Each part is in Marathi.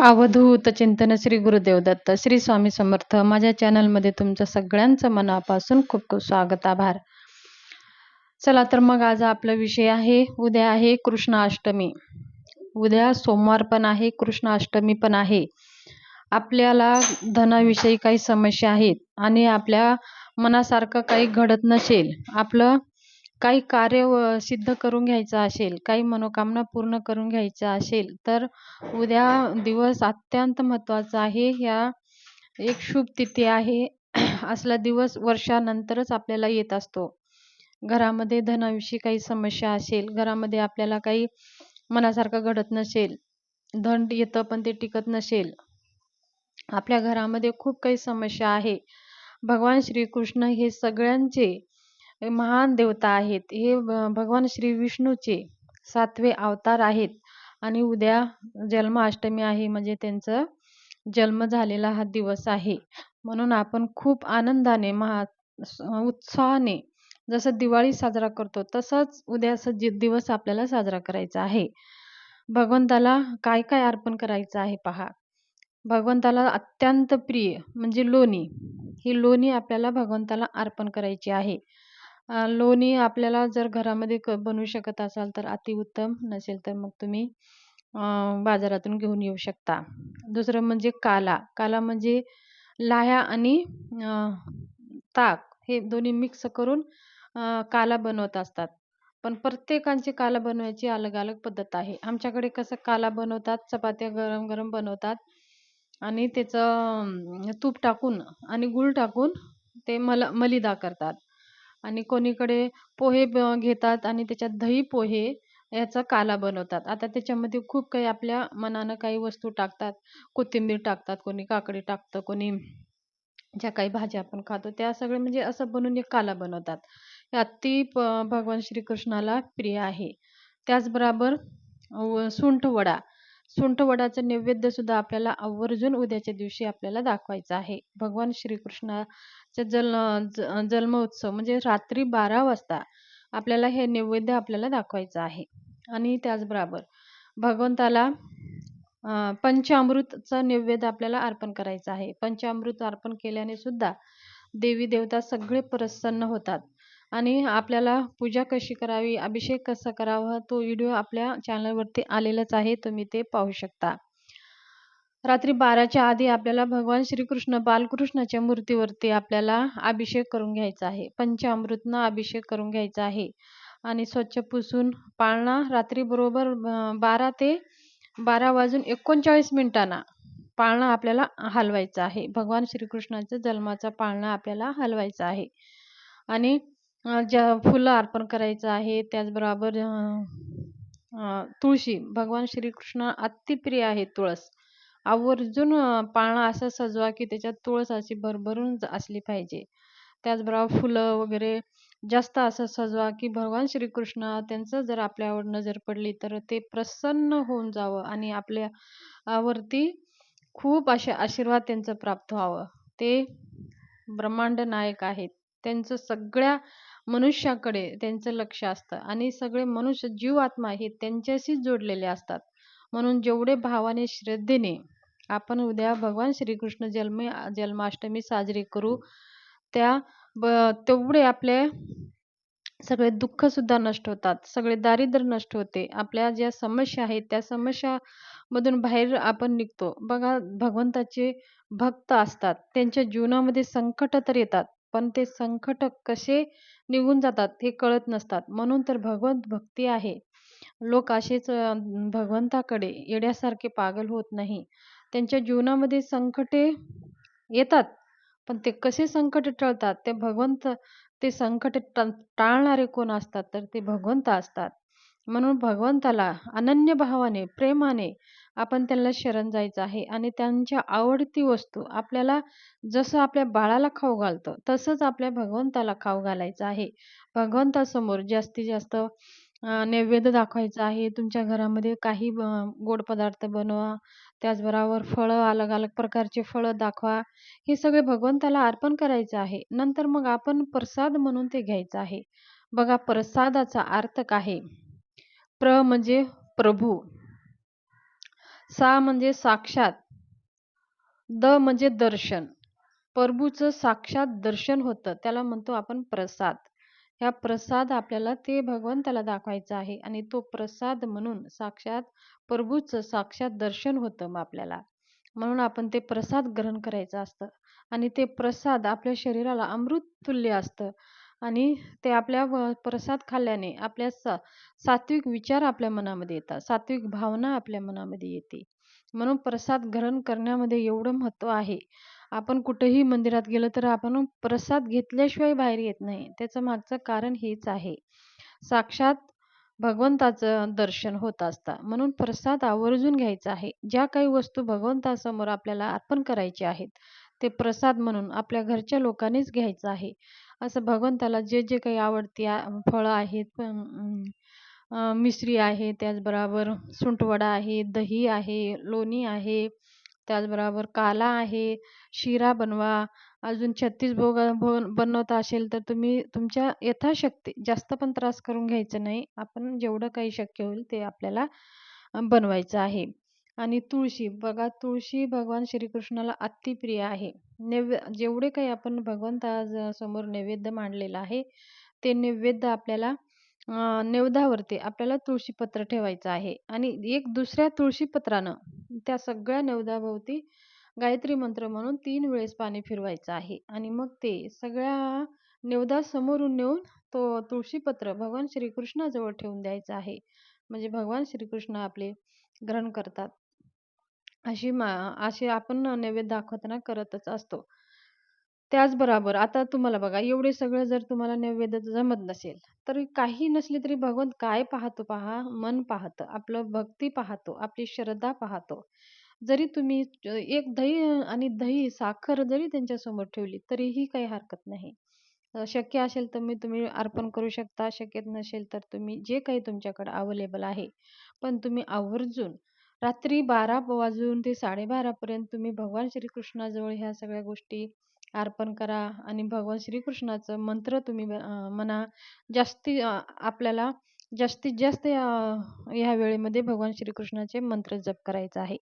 अवधूत चिंतन श्री गुरुदेव दत्त श्री स्वामी समर्थ. माझ्या चॅनलमध्ये तुमचं सगळ्यांचं मनापासून खूप खूप स्वागत आभार. चला तर मग आज आपला विषय आहे उद्या आहे कृष्णाष्टमी. उद्या सोमवार पण आहे कृष्णाष्टमी पण आहे. आपल्याला धनाविषयी काही समस्या आहेत आणि आपल्या मनासारखं काही घडत नसेल आपलं काही कार्य सिद्ध करून घ्यायचं असेल काही मनोकामना पूर्ण करून घ्यायचं असेल तर उद्या दिवस अत्यंत महत्त्वाचा आहे. ह्या एक शुभ तिथी आहे. असला दिवस वर्षानंतरच आपल्याला येत असतो. घरामध्ये धनाविषयी काही समस्या असेल घरामध्ये आपल्याला काही मनासारखं घडत नसेल धन येतं पण ते टिकत नसेल आपल्या घरामध्ये खूप काही समस्या आहे. भगवान श्रीकृष्ण हे सगळ्यांचे महान देवता आहेत. हे भगवान श्री विष्णूचे सातवे अवतार आहेत. आणि उद्या जन्माष्टमी आहे म्हणजे त्यांचं जन्म झालेला हा दिवस आहे. म्हणून आपण खूप आनंदाने महा उत्साहाने जसं दिवाळी साजरा करतो तसंच उद्याचा दिवस आपल्याला साजरा करायचा आहे. भगवंताला काय काय अर्पण करायचं आहे पहा. भगवंताला अत्यंत प्रिय म्हणजे लोणी. ही लोणी आपल्याला भगवंताला अर्पण करायची आहे. लोणी आपल्याला जर घरामध्ये क बनवू शकत असाल तर अतिउत्तम नसेल तर मग तुम्ही बाजारातून घेऊन येऊ शकता. दुसरं म्हणजे काला. काला म्हणजे लाह्या आणि ताक हे दोन्ही मिक्स करून काला बनवत असतात. पण प्रत्येकांची काला बनवायची अलग अलग पद्धत आहे. आमच्याकडे कसं काला बनवतात चपात्या गरम गरम बनवतात आणि त्याचं तूप टाकून आणि गूळ टाकून ते मला मलिदा करतात. आणि कोणीकडे पोहे घेतात आणि त्याच्यात दही पोहे याचा काला बनवतात. आता त्याच्यामध्ये खूप काही आपल्या मनानं काही वस्तू टाकतात. कोथिंबीर टाकतात कोणी काकडी टाकतं कोणी ज्या काही भाज्या आपण खातो त्या सगळे म्हणजे असं बनवून एक काला बनवतात. हे अति प भगवान श्रीकृष्णाला प्रिय आहे. त्याचबरोबर सुंठ वडा सुंठवडाचं नैवेद्य सुद्धा आपल्याला आवर्जून उद्याच्या दिवशी आपल्याला दाखवायचं आहे. भगवान श्रीकृष्णाचा जल जन्म उत्सव म्हणजे रात्री बारा वाजता आपल्याला हे नैवेद्य आपल्याला दाखवायचं आहे. आणि त्याचबरोबर भगवंताला पंचामृतचं नैवेद्य आपल्याला अर्पण करायचं आहे. पंचामृत अर्पण केल्याने सुद्धा देवी देवता सगळे प्रसन्न होतात. आणि आपल्याला पूजा कशी करावी अभिषेक कसा करावा तो व्हिडिओ आपल्या चॅनलवरती आलेलाच आहे तुम्ही ते पाहू शकता. रात्री बाराच्या आधी आपल्याला भगवान श्रीकृष्ण बालकृष्णाच्या मूर्तीवरती आपल्याला अभिषेक करून घ्यायचा आहे. पंचामृतनं अभिषेक करून घ्यायचा आहे. आणि स्वच्छ पुसून पाळणा रात्री बरोबर बारा ते बारा वाजून एकोणचाळीस मिनिटांना पाळणा आपल्याला हलवायचा आहे. भगवान श्रीकृष्णाचा जन्माचा पाळणा आपल्याला हलवायचा आहे. आणि ज्या फुलं अर्पण करायचं आहे त्याचबरोबर तुळशी. भगवान श्रीकृष्ण अतिप्रिय आहे तुळस. आवर्जून पाळणा असं सजवा की त्याच्यात तुळस अशी भरभरून असली पाहिजे. त्याचबरोबर फुलं वगैरे जास्त असं सजवा की भगवान श्रीकृष्ण त्यांचं जर आपल्यावर नजर पडली तर ते प्रसन्न होऊन जावं आणि आपल्यावरती खूप असे आशीर्वाद त्यांचं प्राप्त व्हावं. ते ब्रह्मांड नायक आहेत. त्यांचं सगळ्या मनुष्याकडे त्यांचं लक्ष असतं आणि सगळे मनुष्य जीव आत्मा हे त्यांच्याशीच जोडलेले असतात. म्हणून जेवढे भावाने श्रद्धेने आपण उद्या भगवान श्रीकृष्ण जन्म जन्माष्टमी साजरी करू त्या ब तेवढे आपले सगळे दुःख सुद्धा नष्ट होतात. सगळे दारिद्र्य नष्ट होते. आपल्या ज्या समस्या आहेत त्या समस्यामधून बाहेर आपण निघतो. बघा भगवंताचे भक्त असतात. त्यांच्या जीवनामध्ये संकट तर येतात पण ते संकट कसे निघून जातात हे कळत नसतात. म्हणून तर भगवत भक्ती आहे. लोक असेच भगवंताकडे येड्यासारखे पागल होत नाही. त्यांच्या जीवनामध्ये संकटे येतात पण ते कसे संकट टळतात? ते भगवंत ते संकट टाळणारे कोण असतात? तर ते भगवंत असतात. म्हणून भगवंताला अनन्य भावाने प्रेमाने आपण त्यांना शरण जायचं आहे आणि त्यांच्या आवडती वस्तू आपल्याला जसं आपल्या बाळाला खाऊ घालतं तसंच आपल्या भगवंताला खाऊ घालायचं आहे. भगवंतासमोर जास्तीत जास्त नैवेद्य दाखवायचं आहे. तुमच्या घरामध्ये काही गोड पदार्थ बनवा त्याचबरोबर फळं अलग अलग प्रकारचे फळं दाखवा. हे सगळे भगवंताला अर्पण करायचं आहे. नंतर मग आपण प्रसाद म्हणून ते घ्यायचं आहे. बघा प्रसादाचा अर्थ काय? प्र म्हणजे प्रभू. सा म्हणजे साक्षात. द म्हणजे दर्शन. प्रभूचं साक्षात दर्शन होतं. त्याला म्हणतो आपण प्रसाद. ह्या प्रसाद आपल्याला ते भगवान त्याला दाखवायचा आहे आणि तो प्रसाद म्हणून साक्षात प्रभूचं साक्षात दर्शन होतं मग आपल्याला. म्हणून आपण ते प्रसाद ग्रहण करायचं असतं. आणि ते प्रसाद आपल्या शरीराला अमृत तुल्य असतं. आणि ते आपल्या व- प्रसाद खाल्ल्याने आपल्या सा सात्विक विचार आपल्या मनामध्ये येतात. सात्विक भावना आपल्या मनामध्ये येते. म्हणून प्रसाद ग्रहण करण्यामध्ये एवढं महत्त्व आहे. आपण कुठेही मंदिरात गेलो तर आपण प्रसाद घेतल्याशिवाय बाहेर येत नाही. त्याचं मागचं कारण हेच आहे. साक्षात भगवंताचं दर्शन होत असतं. म्हणून प्रसाद आवर्जून घ्यायचा आहे. ज्या काही वस्तू भगवंतासमोर आपल्याला अर्पण करायचे आहेत ते प्रसाद म्हणून आपल्या घरच्या लोकांनीच घ्यायचं आहे. असं भगवंताला जे जे काही आवडते आ- फळं आहेत मिश्री आहे त्याचबरोबर सुंठवडा आहे दही आहे लोणी आहे त्याचबरोबर काला आहे शिरा बनवा अजून छत्तीस भोग भोग बनवता असेल तर तुम्ही तुमच्या यथाशक्ती जास्त पण त्रास करून घ्यायचं नाही. आपण जेवढं काही शक्य होईल ते आपल्याला बनवायचं आहे. आणि तुळशी. बघा तुळशी भगवान श्रीकृष्णाला अतिप्रिय आहे. नैवे जेवढे काही आपण भगवंतासमोर समोर नैवेद्य मांडलेलं आहे ते नैवेद्य आपल्याला अं, आपल्याला तुळशीपत्र ठेवायचं आहे. आणि एक दुसऱ्या तुळशीपत्रानं त्या सगळ्या नैवेद्याभोवती गायत्री मंत्र म्हणून तीन वेळेस पाणी फिरवायचं आहे. आणि मग ते सगळ्या नैवेद्यासमोरून नेऊन तो तुळशीपत्र भगवान श्रीकृष्णाजवळ ठेवून द्यायचं आहे. म्हणजे भगवान श्रीकृष्ण आपले ग्रहण करतात. अशी मा अशी आपण नैवेद्य दाखवताना करतच असतो. त्याचबरोबर आता तुम्हाला बघा एवढे सगळं जर तुम्हाला नैवेद्य जमत नसेल तर काही नसले तरी भगवंत काय पाहतो पहा? मन पाहतं आपलं भक्ती पाहतो आपली श्रद्धा पाहतो. जरी तुम्ही अ, एक दही आणि दही साखर जरी त्यांच्यासमोर ठेवली तरीही काही हरकत नाही. अ, शक्य असेल तर मी तुम्ही अर्पण करू शकता शक्य नसेल तर तुम्ही जे काही तुमच्याकडे अवेलेबल आहे पण तुम्ही आवर्जून रात्री बारा वाजून ते साडेबारापर्यंत तुम्ही भगवान श्रीकृष्णाजवळ ह्या सगळ्या गोष्टी अर्पण करा आणि भगवान श्रीकृष्णाचं मंत्र तुम्ही ब- म्हणा जास्ती आपल्याला जास्तीत जास्त ह्या वेळेमध्ये भगवान श्रीकृष्णाचे मंत्र जप करायचा आहे.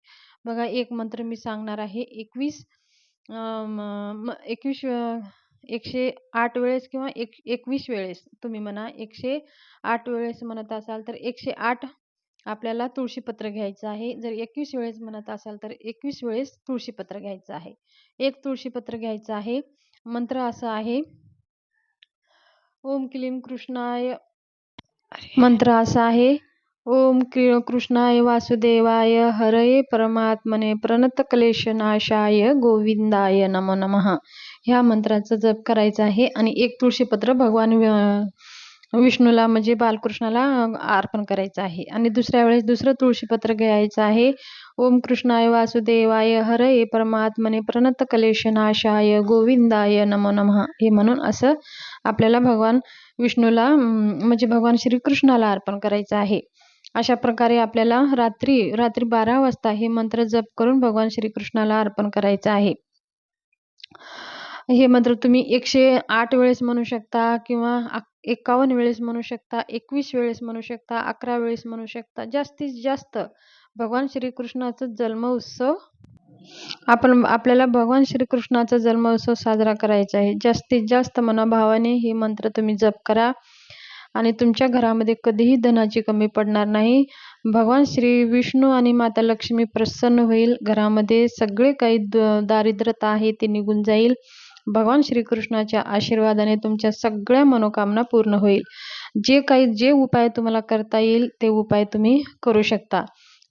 बघा एक मंत्र मी सांगणार आहे. एकवीस एकवीस एकशे आठ वेळेस किंवा एक एकवीस वेळेस तुम्ही म्हणा एकशे आठ वेळेस म्हणत असाल तर एकशे आठ आपल्याला तुळशीपत्र घ्यायचं आहे. जर एकवीस वेळेस म्हणत असाल तर एकवीस वेळेस तुळशीपत्र घ्यायचं आहे. एक तुळशीपत्र घ्यायचं आहे. मंत्र असा आहे. ओम क्लीम कृष्णाय. मंत्र असा आहे. ओम क्री- कृष्णाय वासुदेवाय. हरये परमात्मने प्रणत क्लेशनाशाय गोविंदाय नमो नमः. ह्या मंत्राचा जप करायचा आहे आणि एक तुळशीपत्र भगवान विष्णूला म्हणजे बालकृष्णाला अर्पण करायचं आहे. आणि दुसऱ्या वेळेस दुसरं तुळशीपत्र घ्यायचं आहे. ओम कृष्णाय वासुदेवाय हरये परमात्मने प्रणत क्लेशनाशाय गोविंदाय नमो नमः. हे म्हणून असं आपल्याला भगवान विष्णूला म्हणजे भगवान श्रीकृष्णाला अर्पण करायचं आहे. अशा प्रकारे आपल्याला रात्री रात्री बारा वाजता हे मंत्र जप करून भगवान श्रीकृष्णाला अर्पण करायचं आहे. हे मंत्र तुम्ही एकशे आठ वेळेस म्हणू शकता किंवा एकावन्न वेळेस म्हणू शकता एकवीस वेळेस म्हणू शकता अकरा वेळेस म्हणू शकता जास्तीत जास्त भगवान श्रीकृष्णाचा जन्म उत्सव आपण आपल्याला भगवान श्रीकृष्णाचा जन्म उत्सव साजरा करायचा आहे. जास्तीत जास्त मनोभावाने हे मंत्र तुम्ही जप करा आणि तुमच्या घरामध्ये कधीही धनाची कमी पडणार नाही. भगवान श्री विष्णू आणि माता लक्ष्मी प्रसन्न होईल. घरामध्ये सगळे काही द- आहे ते निघून जाईल. भगवान श्रीकृष्णाच्या आशीर्वादाने तुमच्या सगळ्या मनोकामना पूर्ण होईल. जे काही जे उपाय तुम्हाला करता येईल ते उपाय तुम्ही करू शकता.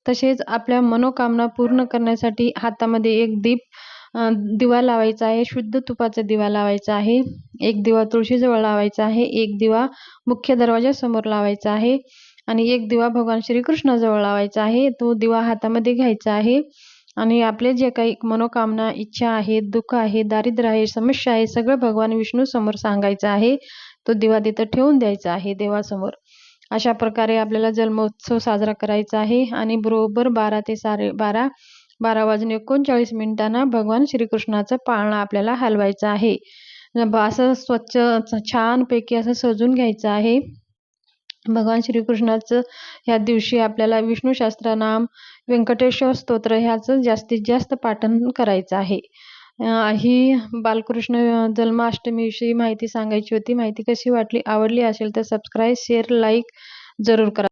तसेच आपल्या मनोकामना पूर्ण करण्यासाठी हातामध्ये एक दीप दिवा लावायचा आहे. शुद्ध तुपाचा दिवा लावायचा आहे. एक दिवा तुळशीजवळ लावायचा आहे. एक दिवा मुख्य दरवाजासमोर लावायचा आहे. आणि एक दिवा भगवान श्रीकृष्णाजवळ लावायचा आहे. तो दिवा हातामध्ये घ्यायचा आहे. आणि आपले जे काही मनोकामना इच्छा आहे दुःख आहे दारिद्र्य आहे समस्या आहे सगळं भगवान विष्णू समोर सांगायचं आहे. तो दिवा तिथं ठेवून द्यायचा आहे देवासमोर. अशा प्रकारे आपल्याला जन्मोत्सव साजरा करायचा आहे आणि बरोबर बारा ते साडे बारा बारा वाजून एकोणचाळीस मिनिटांना भगवान श्रीकृष्णाचं पाळणा आपल्याला हलवायचं आहे. असं स्वच्छ छानपैकी असं सजून घ्यायचं आहे. भगवान श्रीकृष्णाचं ह्या दिवशी आपल्याला विष्णू सहस्त्रनाम व्यंकटेश्वर स्तोत्र ह्याचं जास्तीत जास्त पाठन करायचं आहे. ही बालकृष्ण जन्माष्टमीविषयी माहिती सांगायची होती. माहिती कशी वाटली आवडली असेल तर सबस्क्राईब शेअर लाईक जरूर करा.